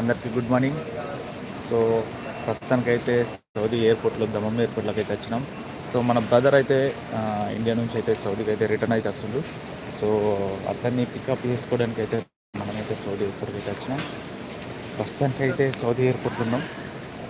అందరికీ good morning. So ప్రస్తుతానికైతే Saudi ఎయిర్పోర్ట్లో దమం ఎయిర్పోర్ట్లోకి అయితే వచ్చినాం. సో మన బ్రదర్ అయితే ఇండియా నుంచి అయితే సౌదీకి అయితే రిటర్న్ అయితే వస్తుండు. సో అతన్ని పికప్ చేసుకోవడానికి అయితే మనమైతే సౌదీ ఎయిర్పోర్ట్కి అయితే వచ్చినాం. ప్రస్తుతానికైతే సౌదీ ఎయిర్పోర్ట్లో ఉన్నాం.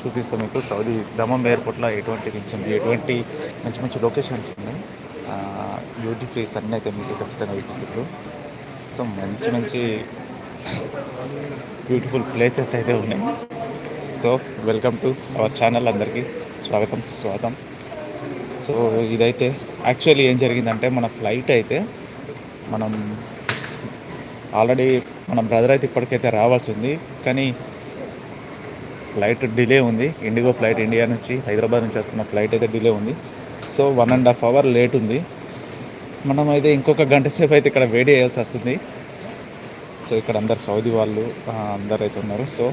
చూపిస్తాం మీకు. సౌదీ దమం ఎయిర్పోర్ట్లో ఎటువంటి ఉంది ఎటువంటి మంచి మంచి లొకేషన్స్ ఉన్నాయి. బ్యూటీ ఫ్రీస్ అన్నీ అయితే మీకు ఖచ్చితంగా చూపిస్తారు సో మంచి మంచి బ్యూటిఫుల్ ప్లేసెస్ అయితే ఉన్నాయి. So welcome to our channel అందరికీ స్వాగతం స్వాగతం సో ఇదైతే యాక్చువల్లీ ఏం జరిగిందంటే మన ఫ్లైట్ అయితే మనం ఆల్రెడీ మన బ్రదర్ అయితే ఇప్పటికైతే రావాల్సి ఉంది. కానీ ఫ్లైట్ డిలే ఉంది. ఇండిగో ఫ్లైట్ ఇండియా నుంచి హైదరాబాద్ నుంచి వస్తున్న ఫ్లైట్ అయితే డిలే ఉంది. So one and half hour late ఉంది. మనం అయితే ఇంకొక గంట సేపు అయితే ఇక్కడ వెయిట్ చేయాల్సి వస్తుంది. సో ఇక్కడ అందరు సౌదీ వాళ్ళు అందరు అయితే ఉన్నారు. సో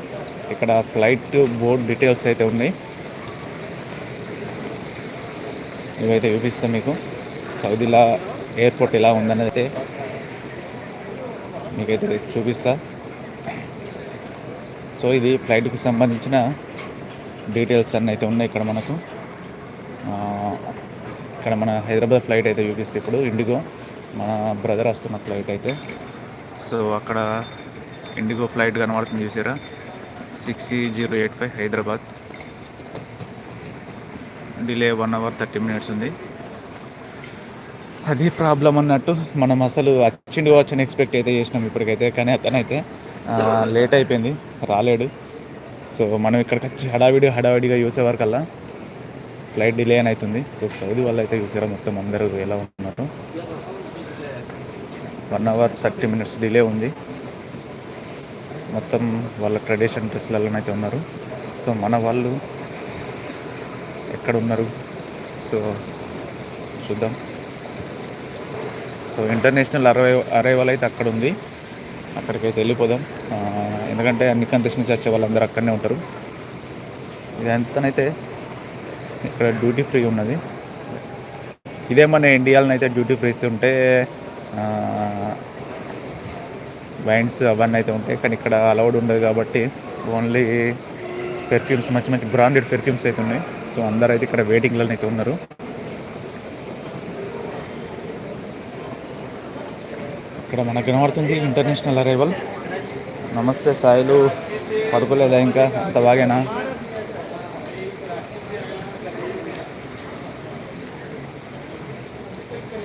ఇక్కడ ఫ్లైట్ బోర్డ్ డీటెయిల్స్ అయితే ఉన్నాయి. ఇవైతే చూపిస్తాం మీకు. సౌదీలా ఎయిర్పోర్ట్ ఎలా ఉందనేది అయితే మీకైతే చూపిస్తా. సో ఇది ఫ్లైట్కి సంబంధించిన డీటెయిల్స్ అన్నీ అయితే ఉన్నాయి ఇక్కడ మనకు. ఇక్కడ మన హైదరాబాద్ ఫ్లైట్ అయితే చూపిస్తే ఇప్పుడు ఇండిగో మన బ్రదర్ వస్తున్న ఫ్లైట్ అయితే. సో అక్కడ ఇండిగో ఫ్లైట్ కనబడుతుంది చూసారా? Six zero eight five Hyderabad. Delay one hour thirty minutes ఉంది. అది ప్రాబ్లం అన్నట్టు మనం అసలు వచ్చిండు వచ్చని ఎక్స్పెక్ట్ అయితే చేసినాం ఇప్పటికైతే కానీ అతనైతే లేట్ అయిపోయింది రాలేడు. సో మనం ఇక్కడికి వచ్చి హడావిడి హడావిడిగా చూసేవారికల్లా ఫ్లైట్ డిలే అని అవుతుంది. సో సౌదీ వాళ్ళు అయితే చూసారా మొత్తం అందరూ ఎలా ఉన్నారు? One hour thirty minutes delay ఉంది. మొత్తం వాళ్ళ ట్రెడిషన్ డ్రెస్లలోనైతే ఉన్నారు. సో మన వాళ్ళు ఎక్కడ ఉన్నారు? సో చూద్దాం. సో ఇంటర్నేషనల్ అరవై అరైవల్ అయితే అక్కడ ఉంది. అక్కడికైతే వెళ్ళిపోదాం. ఎందుకంటే అన్ని కంట్రీస్ నుంచి వచ్చే వాళ్ళందరూ అక్కడనే ఉంటారు. ఇదంతానైతే ఇక్కడ డ్యూటీ ఫ్రీ ఉన్నది. ఇదే మన ఇండియాలో అయితే డ్యూటీ ఫ్రీస్ ఉంటే వైన్స్ అవన్నీ అయితే ఉంటాయి. కానీ ఇక్కడ అలౌడ్ ఉండదు కాబట్టి ఓన్లీ పెర్ఫ్యూమ్స్ మంచి మంచి బ్రాండెడ్ పెర్ఫ్యూమ్స్ అయితే ఉన్నాయి. సో అందరూ అయితే ఇక్కడ వెయిటింగ్లో అయితే ఉన్నారు. ఇక్కడ మనకు కనబడుతుంది ఇంటర్నేషనల్ అరైవల్ నమస్తే సాయిలు. పడుకోలేదా ఇంకా? అంత బాగేనా?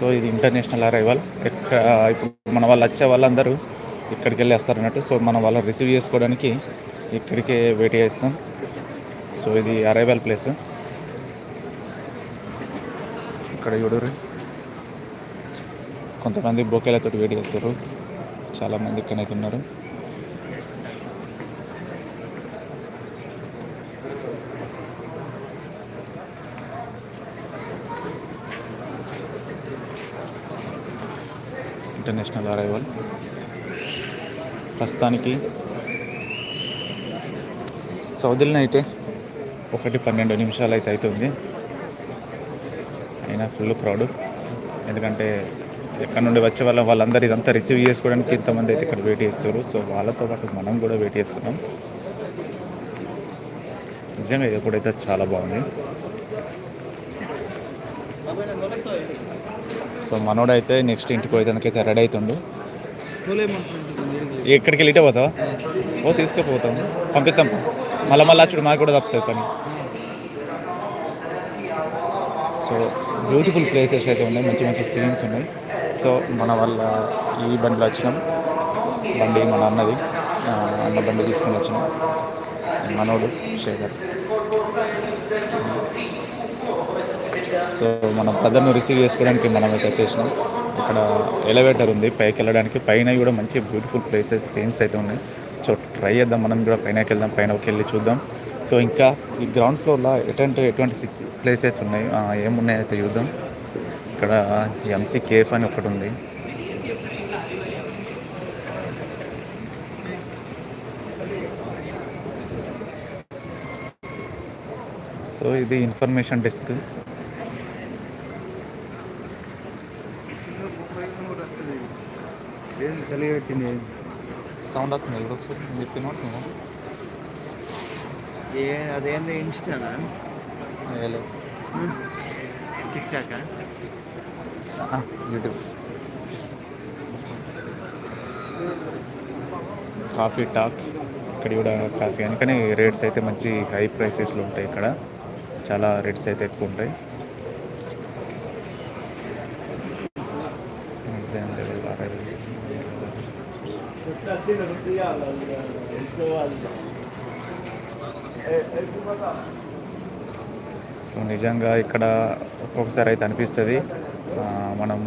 సో ఇది ఇంటర్నేషనల్ అరైవల్ ఇక్కడ ఇప్పుడు మన వాళ్ళు వచ్చే వాళ్ళందరూ ఇక్కడికి వెళ్ళి వస్తారు అన్నట్టు సో మనం వాళ్ళని రిసీవ్ చేసుకోవడానికి ఇక్కడికే వెయిట్ చేస్తాం సో ఇది అరైవల్ ప్లేస్ ఇక్కడ చూడరు. కొంతమంది బొకేలతో వెయిట్ చేస్తారు. చాలామంది ఇక్కడైతే ఉన్నారు ఇంటర్నేషనల్ అరైవల్ ప్రస్తుతానికి సౌదీలను అయితే ఒకటి పన్నెండు నిమిషాలు అయితే అవుతుంది. అయినా ఫుల్ క్రౌడ్ ఎందుకంటే ఎక్కడ నుండి వచ్చే వాళ్ళ వాళ్ళందరూ ఇదంతా రిసీవ్ చేసుకోవడానికి ఇంతమంది అయితే ఇక్కడ వెయిట్ చేస్తారు సో వాళ్ళతో పాటు మనం కూడా వెయిట్ చేస్తున్నాం. నిజంగా ఎప్పుడైతే చాలా బాగుంది. సో మనోడైతే నెక్స్ట్ ఇంటికి పోయేదానికైతే రెడీ అవుతుండు. ఎక్కడికి వెళ్ళి ఇటే పోతావా? ఓ తీసుకుపోతాం. పంపిస్తాం మళ్ళీ మళ్ళీ చూడు మాకు కూడా తప్పుతుంది పని. సో బ్యూటిఫుల్ ప్లేసెస్ అయితే ఉన్నాయి. మంచి మంచి సీన్స్ ఉన్నాయి. సో మన వాళ్ళ ఈ బండిలో వచ్చినాం. బండి మన అన్నది. అన్న బండి తీసుకొని వచ్చినాం. మనోడు శేఖర్. సో మన బ్రదర్ను రిసీవ్ చేసుకోవడానికి మనం అయితే వచ్చేసినాం. ఇక్కడ ఎలివేటర్ ఉంది పైకి వెళ్ళడానికి. పైన కూడా మంచి బ్యూటిఫుల్ ప్లేసెస్ సీన్స్ అయితే ఉన్నాయి. సో ట్రై చేద్దాం. మనం కూడా పైనకి వెళ్దాం పైనకి వెళ్ళి చూద్దాం. సో ఇంకా ఈ గ్రౌండ్ ఫ్లోర్లో ఎటువంటి ఎటువంటి ప్లేసెస్ ఉన్నాయి? ఏమున్నాయి ఏమున్నాయో అయితే చూద్దాం. ఇక్కడ ఎంసీ కేఫ్ అని ఒకటి ఉంది. సో ఇది ఇన్ఫర్మేషన్ డెస్క్ చలి పెట్టింది సౌండ్ వస్తుంది ఒకసారి చెప్పిన ఏ అదేంది ఇన్స్టానా? టిక్ టాకా యూట్యూబ్. Coffee talk. ఇక్కడ కూడా కాఫీ. అని కానీ రేట్స్ అయితే మంచి హై ప్రైసెస్లో ఉంటాయి ఇక్కడ. చాలా రేట్స్ అయితే ఎక్కువ ఉంటాయి. సో నిజంగా ఇక్కడ ఒక్కొక్కసారి అయితే అనిపిస్తుంది. మనం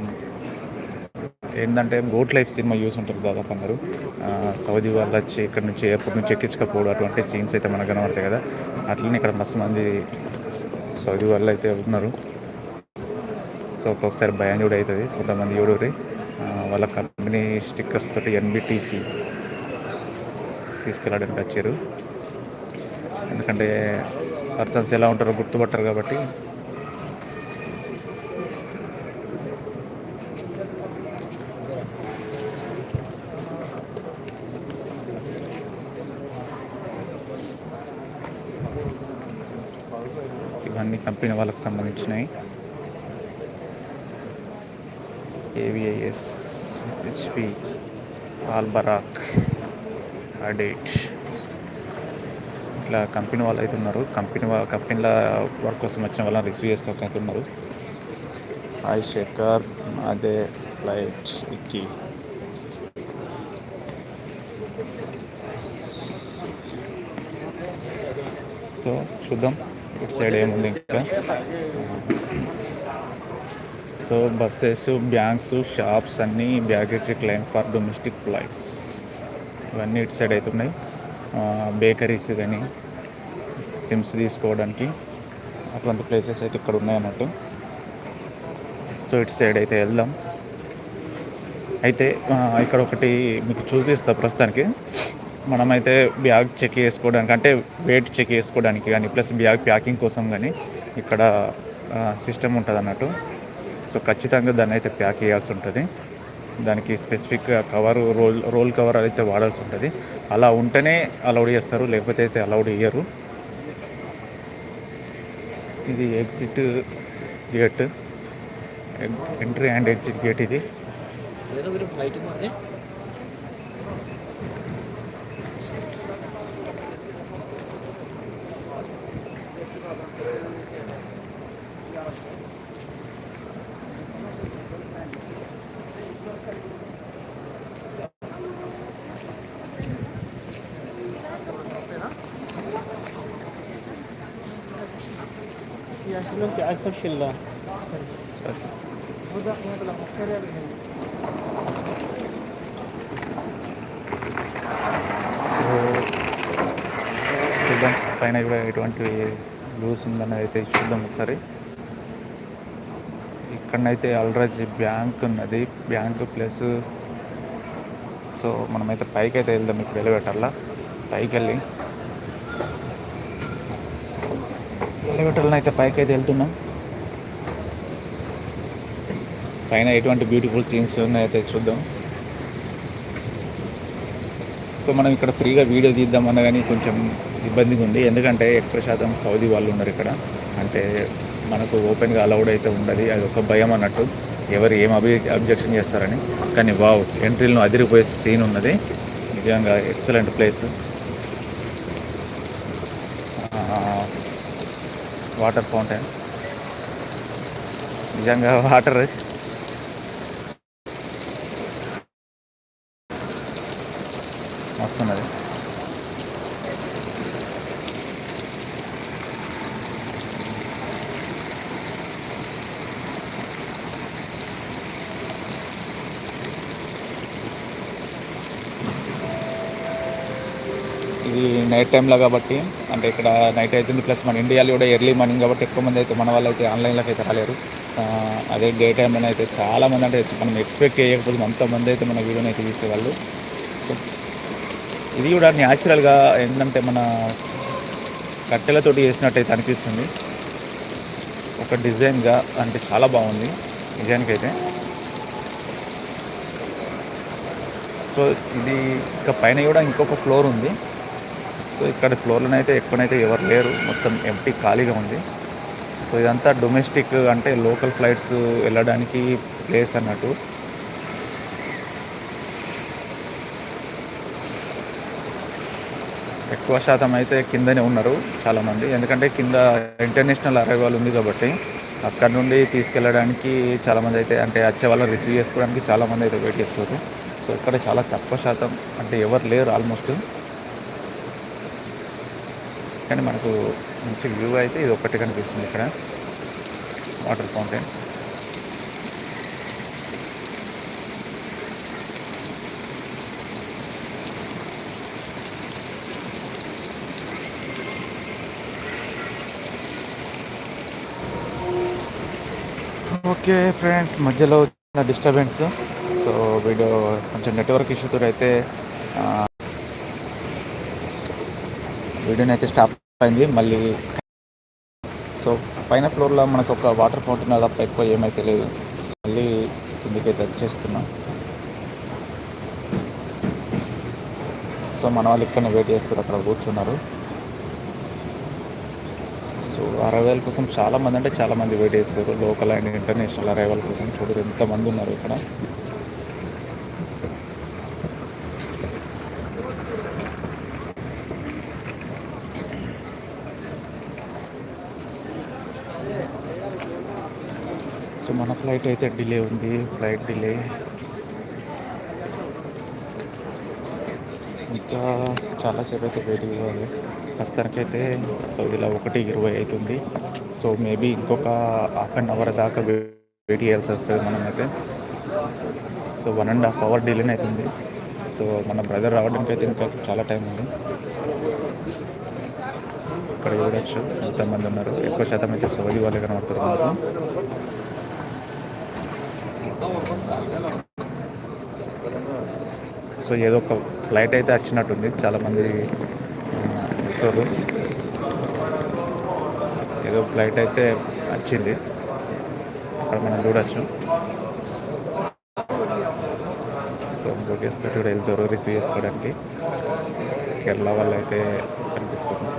ఏంటంటే గోట్ లైఫ్ సినిమా చూసి ఉంటారు దాదాపు అందరూ. సౌదీ వాళ్ళు వచ్చి ఇక్కడ నుంచి ఎయిర్పోర్ట్ నుంచి ఎక్కించకపోవడం అటువంటి సీన్స్ అయితే మనకు కనబడతాయి కదా. అట్లనే ఇక్కడ మస్తు మంది సౌదీ వాళ్ళు అయితే ఉన్నారు. సో ఒక్కొక్కసారి భయం కూడా అవుతుంది. కొంతమంది చూడరి. వాళ్ళ కంపెనీ స్టిక్కర్స్ తోటి ఎన్బిటిసి తీసుకెళ్ళడానికి వచ్చారు. ఎందుకంటే పర్సన్స్ ఎలా ఉంటారో గుర్తుపట్టరు కాబట్టి. ఇవన్నీ కంపెనీ వాళ్ళకి సంబంధించినవి. ఏవిఐఎస్ హెచ్పి ఆల్బరాక్ అడేట్ ఇట్లా కంపెనీ వాళ్ళు అయితే ఉన్నారు. కంపెనీ వాళ్ళ కంపెనీల వర్క్ కోసం వచ్చిన వాళ్ళని రిసీవ్ చేసుకోక అయితే ఉన్నారు. హాయ్ శేఖర్ అదే ఫ్లైట్ ఇక్కి సో చూద్దాం. ఇటు సైడ్ ఏముంది ఇంకా? సో బస్సెస్ బ్యాంక్స్ షాప్స్ అన్నీ baggage claim for domestic flights. ఇవన్నీ ఇటు సైడ్ అయితే ఉన్నాయి బేకరీస్ కానీ సిమ్స్ తీసుకోవడానికి అట్లాంటి ప్లేసెస్ అయితే ఇక్కడ ఉన్నాయన్నట్టు సో ఇటు సైడ్ అయితే వెళ్దాం. అయితే ఇక్కడ ఒకటి మీకు చూపిస్తా ప్రస్తుతానికి. మనమైతే బ్యాగ్ చెక్ చేసుకోవడానికి అంటే వెయిట్ చెక్ చేసుకోవడానికి కానీ ప్లస్ బ్యాగ్ ప్యాకింగ్ కోసం కానీ ఇక్కడ సిస్టమ్ ఉంటుంది అన్నట్టు సో ఖచ్చితంగా దాన్ని అయితే ప్యాక్ చేయాల్సి ఉంటుంది. దానికి specific cover roll roll cover అయితే వాడాల్సి ఉంటుంది. అలా ఉంటేనే అలౌడ్ చేస్తారు లేకపోతే అయితే అలౌడ్ చేయరు. ఇది exit gate entry and exit gate ఇది. ఏదో ఒకటి ఫ్లైట్ మరి يا شنو انت عايز تخش ال సో చూద్దాం పైన కూడా ఎటువంటి లూస్ ఉందన్నది అయితే చూద్దాం ఒకసారి ఇక్కడనైతే అల్రాజ్ బ్యాంక్ ఉన్నది బ్యాంక్ ప్లస్ సో మనమైతే పైకి అయితే వెళ్దాం ఇప్పుడు ఎలివేటర్లో పైకి వెళ్ళి ఎలివేటర్లో అయితే పైకి అయితే వెళ్తున్నాం. పైన ఎటువంటి బ్యూటిఫుల్ సీన్స్ ఉన్నాయైతే చూద్దాం. సో మనం ఇక్కడ ఫ్రీగా వీడియో తీద్దామన్నా కానీ కొంచెం ఇబ్బందిగా ఉంది. ఎందుకంటే ఎక్కువ శాతం సౌదీ వాళ్ళు ఉన్నారు ఇక్కడ. అంటే మనకు ఓపెన్గా అలౌడ్ అయితే ఉండదు. అది ఒక భయం అన్నట్టు. ఎవరు ఏం అభి అబ్జెక్షన్ చేస్తారని. కానీ వావ్ ఎంట్రీలో అదిరిపోయే సీన్ ఉన్నది. నిజంగా ఎక్సలెంట్ ప్లేస్ వాటర్ ఫౌంటైన్. నిజంగా వాటర్. వస్తున్నది ఇది నైట్ టైంలో కాబట్టి అంటే ఇక్కడ నైట్ అవుతుంది ప్లస్ మన ఇండియాలో కూడా ఎర్లీ మార్నింగ్ కాబట్టి ఎక్కువ మంది అయితే మన వాళ్ళు అయితే ఆన్లైన్లోకి అయితే రాలేరు. అదే డే టైంలో అయితే చాలామంది అంటే మనం ఎక్స్పెక్ట్ చేయకపోతే అంతమంది అయితే మన వీడియోని అయితే చూసేవాళ్ళు. సో ఇది కూడా న్యాచురల్గా ఏంటంటే మన కట్టెలతోటి చేసినట్టయితే అనిపిస్తుంది. ఒక డిజైన్గా అంటే చాలా బాగుంది నిజానికైతే. సో ఇది ఇంకా పైన కూడా ఇంకొక ఫ్లోర్ ఉంది. సో ఇక్కడ ఫ్లోర్లోనైతే అయితే ఎక్కువనైతే ఎవరు లేరు మొత్తం ఎంటీ ఖాళీగా ఉంది. సో ఇదంతా డొమెస్టిక్ అంటే లోకల్ ఫ్లైట్స్ వెళ్ళడానికి ప్లేస్ అన్నట్టు. ఎక్కువ శాతం అయితే కిందనే ఉన్నారు చాలామంది. ఎందుకంటే కింద ఇంటర్నేషనల్ అరైవల్ ఉంది కాబట్టి అక్కడ నుండి తీసుకెళ్ళడానికి చాలామంది అయితే అంటే వచ్చే వాళ్ళని రిసీవ్ చేసుకోవడానికి చాలామంది అయితే వెయిట్ చేస్తారు సో ఇక్కడ చాలా తక్కువ శాతం అంటే ఎవరు లేరు ఆల్మోస్ట్ కానీ మనకు మంచి వ్యూ అయితే ఇది ఒక్కటి కనిపిస్తుంది ఇక్కడ. Water fountain. ఓకే ఫ్రెండ్స్ మధ్యలో వచ్చిన డిస్టర్బెన్స్. సో వీడియో కొంచెం నెట్వర్క్ ఇష్యూతో అయితే వీడియోని అయితే స్టాప్ అయింది మళ్ళీ సో పైన ఫ్లోర్లో మనకు ఒక వాటర్ ఫౌంటైన్ తప్ప ఎక్కువ ఏమైతే లేదు. మళ్ళీ కిందికైతే వచ్చేస్తున్నాం. సో మన వాళ్ళు ఇక్కడనే వెయిట్ చేస్తారు అక్కడ కూర్చున్నారు. సో అరైవల్ కోసం చాలా మంది అంటే చాలామంది వెయిట్ చేస్తారు. లోకల్ అండ్ ఇంటర్నేషనల్ అరైవల్ కోసం చూడరు ఎంతమంది ఉన్నారు ఇక్కడ? సో మన ఫ్లైట్ అయితే డిలే ఉంది ఫ్లైట్ డిలే. ఇంకా చాలాసేపు అయితే వెయిట్ చేయాలి. ప్రస్తుతానికైతే సో ఇలా ఒకటి ఇరవై అవుతుంది. సో మేబీ ఇంకొక హాఫ్ అన్ అవర్ దాకా వెయిట్ చేయాల్సి వస్తుంది మనమైతే. So one and half hour డిలేనే అవుతుంది. సో మన బ్రదర్ రావడానికి అయితే ఇంకా చాలా టైం ఉంది. ఇక్కడ చూడొచ్చు ఎంతమంది ఉన్నారు. ఎక్కువ శాతం అయితే సౌదీ వాళ్ళే కనబడుతున్నారు సో ఏదో ఒక ఫ్లైట్ అయితే వచ్చినట్టుంది. చాలామంది ఇస్తారు ఏదో ఫ్లైట్ అయితే వచ్చింది. అక్కడ మనం చూడొచ్చు. సో బోగేస్ తోటి కూడా వెళ్తారు రిసీవ్ చేసుకోవడానికి కేరళ వాళ్ళు అయితే కనిపిస్తుంది